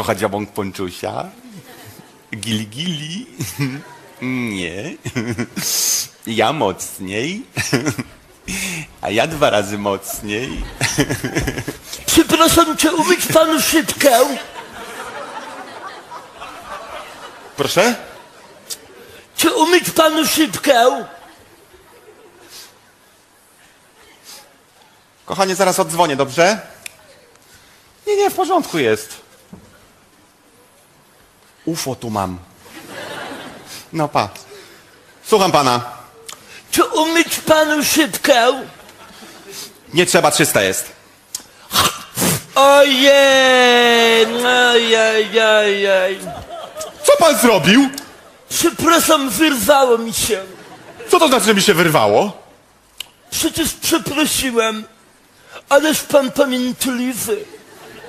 Kocha dziabąk ponczusia? Gili gili? Nie. Ja mocniej. A ja dwa razy mocniej. Przepraszam, czy umyć panu szybkę? Proszę? Czy umyć panu szybkę? Kochanie, zaraz oddzwonię, dobrze? Nie, nie, w porządku jest. UFO tu mam. No pa. Słucham pana. Czy umyć panu szybkę? Nie trzeba, 300 jest. Ojej, ojej, ojej. Co pan zrobił? Przepraszam, wyrwało mi się. Co to znaczy, że mi się wyrwało? Przecież przeprosiłem. Ależ pan pamiętliwy.